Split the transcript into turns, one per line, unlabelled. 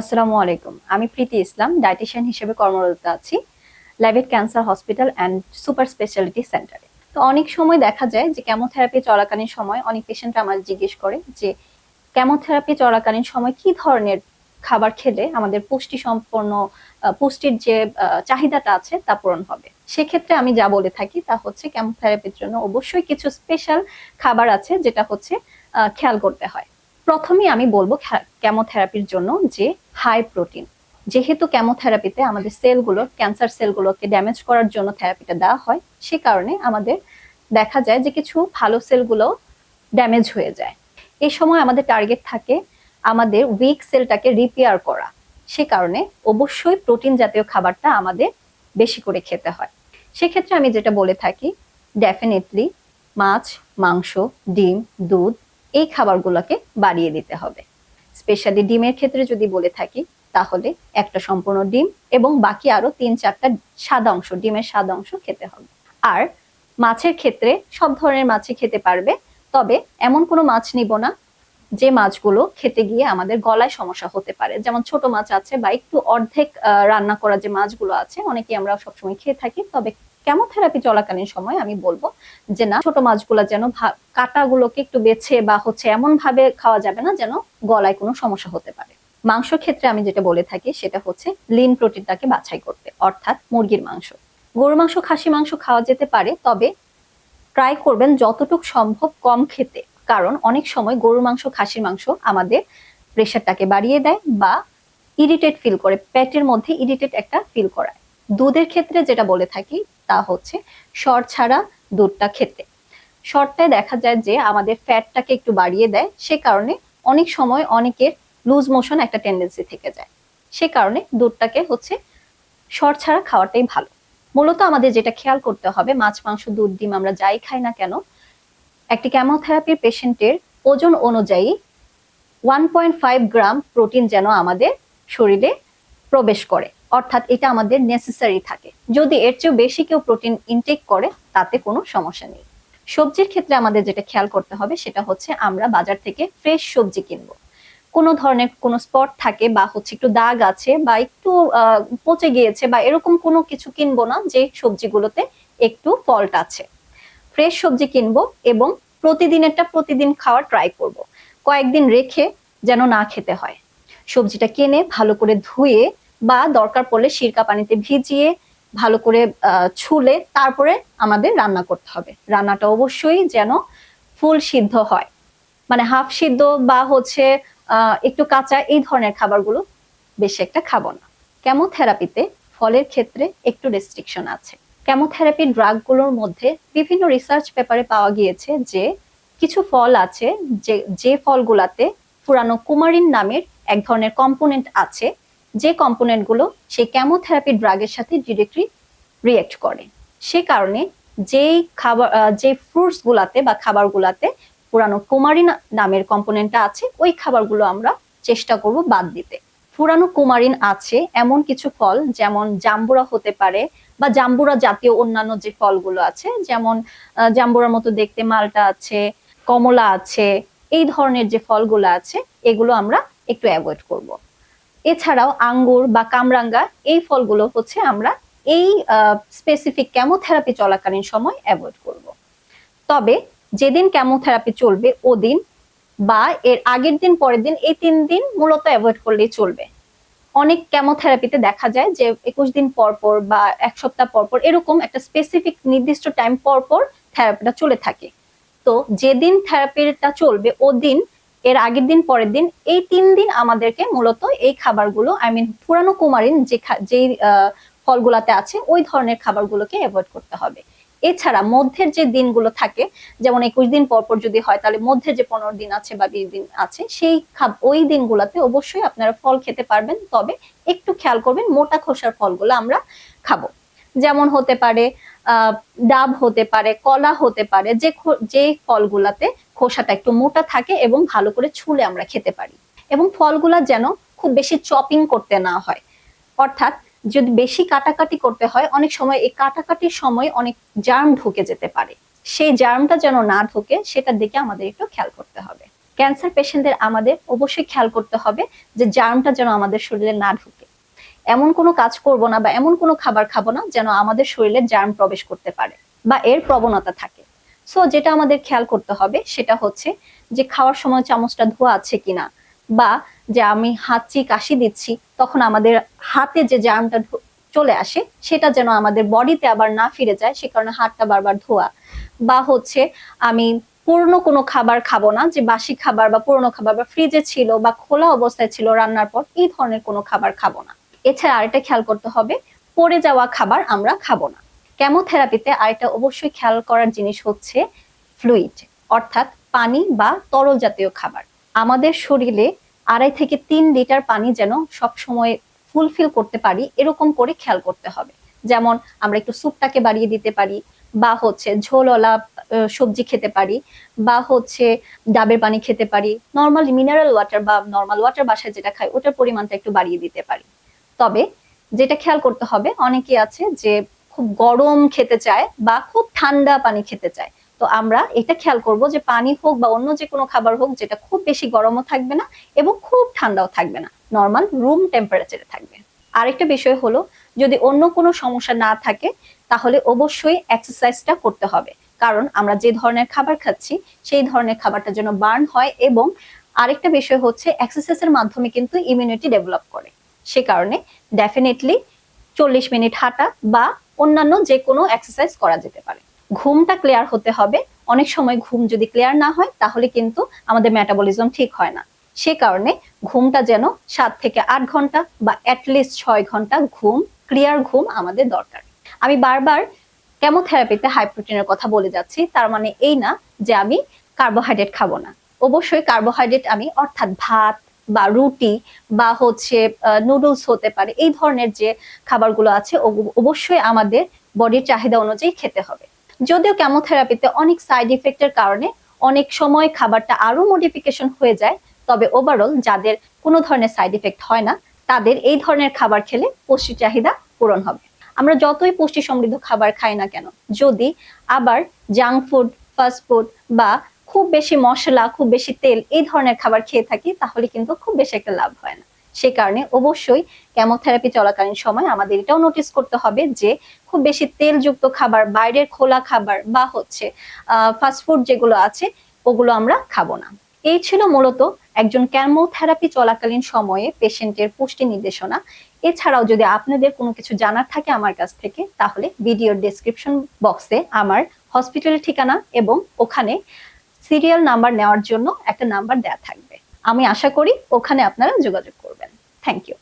আসসালামু আলাইকুম। আমি প্রীতি ইসলাম ডায়েটিশিয়ান হিসেবে কর্মরত আছি Labaid cancer hospital and super speciality সেন্টারে তো অনেক সময় দেখা যায় যে কেমোথেরাপি চলাকালীন সময় অনেক পেশেন্ট আমার জিজ্ঞেস করে যে কেমোথেরাপি চলাকালীন সময় কি ধরনের খাবার খেলে আমাদের পুষ্টি সম্পন্ন পুষ্টির যে চাহিদাটা আছে তা পূরণ হবে। সেক্ষেত্রে আমি যা বলে থাকি তা হচ্ছে কেমোথেরাপির জন্য অবশ্যই কিছু স্পেশাল খাবার আছে যেটা হচ্ছে খেয়াল করতে হয়। প্রথমেই আমি বলব কেমোথেরাপির জন্য যে হাই প্রোটিন যেহেতু কেমোথেরাপিতে আমাদের সেলগুলো ক্যান্সার সেলগুলোকে ড্যামেজ করার জন্য থেরাপিটা দেওয়া হয়, সে কারণে আমাদের দেখা যায় যে কিছু ভালো সেলগুলো ড্যামেজ হয়ে যায়। এই সময় আমাদের টার্গেট থাকে আমাদের উইক সেলটাকে রিপেয়ার করা। সে কারণে অবশ্যই প্রোটিন জাতীয় খাবারটা আমাদের বেশি করে খেতে হয়। সেক্ষেত্রে আমি যেটা বলে থাকি ডেফিনেটলি মাছ, মাংস, ডিম, দুধ এই খাবারগুলোকে বাড়িয়ে দিতে হবে। স্পেশালি ডিমের ক্ষেত্রে যদি বলে থাকি, তাহলে একটা সম্পূর্ণ ডিম এবং বাকি আরও তিন চারটা সাদা অংশ, ডিমের সাদা অংশ খেতে হবে। আর মাছের ক্ষেত্রে সব ধরনের মাছই খেতে পারবে, তবে এমন কোনো মাছ নিব না যে মাছগুলো খেতে গিয়ে আমাদের গলায় সমস্যা হতে পারে। যেমন ছোট মাছ আছে বা একটু অর্ধেক রান্না করা যে মাছগুলো আছে অনেকে আমরা সবসময় খেয়ে থাকি, তবে কেমোথেরাপি চলাকালীন সময় আমি বলব যে না, ছোট মাছগুলো যেন কাঁটাগুলোকে একটু বেছে বা হচ্ছে এমন ভাবে খাওয়া যাবে না যেন গলায় কোনো সমস্যা হতে পারে। মাংসর ক্ষেত্রে আমি যেটা বলে থাকি সেটা হচ্ছে লিন প্রোটিনটাকে বাছাই করতে, অর্থাৎ মুরগির মাংস। গরু মাংস খাসি মাংস খাওয়া যেতে পারে, তবে ট্রাই করবেন যতটুক সম্ভব কম খেতে। কারণ অনেক সময় গরু মাংস, খাসির মাংস আমাদের প্রেশারটাকে বাড়িয়ে দেয় বা ইরিটেট ফিল করে, পেটের মধ্যে ইরিটেট একটা ফিল করায়। দুধের ক্ষেত্রে যেটা বলে থাকি তা হচ্ছে শর ছাড়া দুধটা খেতে। শর্টটায় দেখা যায় যে আমাদের ফ্যাটটাকে একটু বাড়িয়ে দেয়, সে কারণে অনেক সময় অনেকের লুজ মোশন একটা টেন্ডেন্সি থেকে যায়। সে কারণে দুধটাকে হচ্ছে শর্ট ছাড়া খাওয়াটাই ভালো। মূলত আমাদের যেটা খেয়াল করতে হবে, মাছ, মাংস, দুধ, ডিম আমরা যাই খাই না কেন, একটি কেমোথেরাপির পেশেন্টের ওজন অনুযায়ী ওয়ান গ্রাম প্রোটিন যেন আমাদের শরীরে প্রবেশ করে। অর্থাৎ এটা আমাদের নেসেসারি থাকে। যদি এর চেয়েও বেশি কেউ প্রোটিন ইনটেক করে, তাতে কোনো সমস্যা নেই। সবজির ক্ষেত্রে আমাদের যেটা খেয়াল করতে হবে, সেটা হচ্ছে আমরা বাজার থেকে ফ্রেশ সবজি কিনবো। কোনো ধরনের কোনো স্পট থাকে বা হচ্ছে একটু দাগ আছে বা একটু পচে গিয়েছে বা এরকম কোনো কিছু কিনবো না, যে সবজিগুলোতে একটু ফল্ট আছে। ফ্রেশ সবজি কিনবো এবং প্রতিদিনেরটা প্রতিদিন খাওয়ার ট্রাই করব। কয়েকদিন রেখে যেন না খেতে হয়। সবজিটা কিনে ভালো করে ধুয়ে বা দরকার পড়লে সিরকা পানিতে ভিজিয়ে ভালো করে ছুলে তারপরে আমাদের রান্না করতে হবে। রান্নাটা অবশ্যই যেন ফুল সিদ্ধ হয়। মানে হাফ সিদ্ধ বা হচ্ছে একটু কাঁচা এই ধরনের খাবারগুলো বেশি একটা খাব না। কেমোথেরাপিতে ফলের ক্ষেত্রে একটু রেস্ট্রিকশন আছে। কেমোথেরাপি ড্রাগগুলোর মধ্যে বিভিন্ন রিসার্চ পেপারে পাওয়া গিয়েছে যে কিছু ফল আছে যে যে ফলগুলাতে পুরানো কুমারিন নামের এক ধরনের কম্পোনেন্ট আছে। যে কম্পোনেন্টগুলো সেই কেমোথেরাপি ড্রাগের সাথে ডিরেক্টলি রিয়েক্ট করে। সে কারণে যেই খাবার যে ফ্রুটস গুলাতে বা খাবারগুলাতে পুরানো কুমারিন নামের কম্পোনেন্টটা আছে, ওই খাবারগুলো আমরা চেষ্টা করব বাদ দিতে। পুরানো কুমারিন আছে এমন কিছু ফল, যেমন জাম্বুরা হতে পারে বা জাম্বুরা জাতীয় অন্যান্য যে ফলগুলো আছে, যেমন জাম্বুরার মতো দেখতে মালটা আছে, কমলা আছে, এই ধরনের যে ফলগুলো আছে, এগুলো আমরা একটু অ্যাভয়েড করব। এছাড়াও আঙ্গুর বা কামরাঙ্গা, এই ফলগুলো হচ্ছে আমরা এই স্পেসিফিক কেমোথেরাপি চলাকালীন সময় অ্যাভয়েড করব। তবে যেদিন কেমোথেরাপি চলবে, ওদিন বা এর আগের দিন, পরের দিন, এই তিন দিন মূলত অ্যাভয়েড করলেই চলবে। অনেক কেমোথেরাপিতে দেখা যায় যে একুশ দিন পর পর বা এক সপ্তাহ পর পর এরকম একটা স্পেসিফিক নির্দিষ্ট টাইম পর পর থেরাপিটা চলে থাকে। তো যেদিন থেরাপিটা চলবে, ওদিন এর আগের দিন, পরের দিন, এই তিন দিন আমাদেরকে মূলত এই খাবারগুলো আই মিন পুরানো কুমারিন যে যেই ফলগুলাতে আছে, ওই ধরনের খাবারগুলোকে অ্যাভয়েড করতে হবে। এছাড়া মধ্যের যে দিনগুলো থাকে, যেমন একুশ দিন পর পর যদি হয়, তাহলে মধ্যে যে পনেরো দিন আছে বা বিশ দিন আছে, সেই ওই দিনগুলোতে অবশ্যই আপনারা ফল খেতে পারবেন। তবে একটু খেয়াল করবেন, মোটা খোসার ফলগুলো আমরা খাব। যেমন হতে পারে ডাব হতে পারে, কলা হতে পারে, যে যে ফলগুলাতে খোসাটা একটু মোটা থাকে এবং ভালো করে ছুলে আমরা খেতে পারি। এবং ফলগুলা যেন খুব বেশি চপিং করতে না হয়। অর্থাৎ যদি বেশি কাটাকাটি করতে হয়, অনেক সময় এই কাটাকাটির সময় অনেক জার্ম ঢুকে যেতে পারে। সেই জার্মটা যেন না ঢুকে, সেটার দিকে আমাদের একটু খেয়াল করতে হবে। ক্যান্সার পেশেন্টদের আমাদের অবশ্যই খেয়াল করতে হবে যে জার্মটা যেন আমাদের শরীরে না ঢুকে। এমন কোনো কাজ করব না বা এমন কোনো খাবার খাব না যেন আমাদের শরীরে জার্ম প্রবেশ করতে পারে বা এর প্রবণতা থাকে। সো যেটা আমাদের খেয়াল করতে হবে সেটা হচ্ছে যে খাওয়ার সময় চামচটা ধোয়া আছে কিনা বা যে আমি হাঁচি কাশি দিচ্ছি তখন আমাদের হাতে যে জার্মটা চলে আসে সেটা যেন আমাদের বডিতে আবার না ফিরে যায়, সে কারণে হাতটা বারবার ধোয়া। বা হচ্ছে আমি পুরনো কোনো খাবার খাব না, যে বাসি খাবার বা পুরনো খাবার বা ফ্রিজে ছিল বা খোলা অবস্থায় ছিল রান্নার পর এই ধরনের কোনো খাবার খাব না। এছাড়া আরেকটা খেয়াল করতে হবে পড়ে যাওয়া খাবার আমরা খাব না। কেমোথেরাপিতে আরেকটা অবশ্যই খেয়াল করার জিনিস হচ্ছে ফ্লুইড অর্থাৎ পানি বা তরল জাতীয় খাবার। আমাদের শরীরে আড়াই থেকে তিন লিটার পানি যেন সব সময় ফুলফিল করতে পারি এরকম করে খেয়াল করতে হবে। যেমন আমরা একটু স্যুপটাকে বাড়িয়ে দিতে পারি বা হচ্ছে ঝোলওয়ালা আহ, সবজি খেতে পারি বা হচ্ছে ডাবের পানি খেতে পারি। নর্মাল মিনারেল ওয়াটার বা নর্মাল ওয়াটার বাসায় যেটা খাই ওটার পরিমাণটা একটু বাড়িয়ে দিতে পারি। তবে যেটা খেয়াল করতে হবে, অনেকে আছে যে খুব গরম খেতে চায় বা খুব ঠান্ডা পানি খেতে চায়। তো আমরা এটা খেয়াল করব যে পানি হোক বা অন্য যে কোনো খাবার হোক যেটা খুব বেশি গরমও থাকবে না এবং খুব ঠান্ডাও থাকবে না। নর্মাল রুম টেম্পারেচারে থাকবে। আরেকটা বিষয় হলো, যদি অন্য কোনো সমস্যা না থাকে, তাহলে অবশ্যই এক্সারসাইজটা করতে হবে। কারণ আমরা যে ধরনের খাবার খাচ্ছি, সেই ধরনের খাবারটা যেন বার্ন হয় এবং আরেকটা বিষয় হচ্ছে, এক্সারসাইজের মাধ্যমে কিন্তু ইমিউনিটি ডেভেলপ করে। সে কারণে ডেফিনেটলি চল্লিশ মিনিট হাঁটা বা অন্যান্য যে কোনো এক্সারসাইজ করা যেতে পারে। ঘুমটা ক্লিয়ার হতে হবে। অনেক সময় ঘুম যদি ক্লিয়ার না হয়, তাহলে কিন্তু আমাদের মেটাবলিজম ঠিক হয় না। সে কারণে ঘুমটা যেন সাত থেকে আট ঘণ্টা বা অ্যাটলিস্ট ছয় ঘণ্টা ঘুম ক্লিয়ার ঘুম আমাদের দরকার। আমি বারবার কেমোথেরাপিতে হাই প্রোটিনের কথা বলে যাচ্ছি, তার মানে এই না যে আমি কার্বোহাইড্রেট খাব না। অবশ্যই কার্বোহাইড্রেট আমি অর্থাৎ ভাত বা রুটি বা হচ্ছে নুডলস হতে পারে, এই ধরনের যে খাবারগুলো আছে অবশ্যই আমাদের বডির চাহিদা অনুযায়ী খেতে হবে। যদিও কেমোথেরাপিতে অনেক সাইড ইফেক্টের কারণে অনেক সময় খাবারটা আরও মডিফিকেশন হয়ে যায়, তবে ওভারঅল যাদের কোনো ধরনের সাইড ইফেক্ট হয় না, তাদের এই ধরনের খাবার খেলে পুষ্টি চাহিদা পূরণ হবে। আমরা যতই পুষ্টি সমৃদ্ধ খাবার খাই না কেন, যদি আবার জাঙ্ক ফুড ফাস্ট ফুড বা খুব বেশি মশলা, খুব বেশি তেল এই ধরনের খাবার খেয়ে থাকি, তাহলে কিন্তু খুব বেশি একটা লাভ হয় না। সে কারণে অবশ্যই কেমোথেরাপি চলাকালীন সময় আমাদের এটাও নোটিস করতে হবে যে, খুব বেশি তেলযুক্ত খাবার, বাইরের খোলা খাবার বা হচ্ছে ফাস্টফুড যেগুলো আছে, ওগুলো আমরা খাব না। এই ছিল মূলত একজন কেমোথেরাপি চলাকালীন সময়ে পেশেন্টের পুষ্টি নির্দেশনা। এছাড়াও যদি আপনাদের কোনো কিছু জানার থাকে আমার কাছ থেকে, তাহলে ভিডিওর ডেসক্রিপশন বক্সে আমার হসপিটালের ঠিকানা এবং ওখানে সিরিয়াল নাম্বার নেওয়ার জন্য একটা নাম্বার দেয়া থাকবে। আমি আশা করি ওখানে আপনারা যোগাযোগ করবেন। Thank you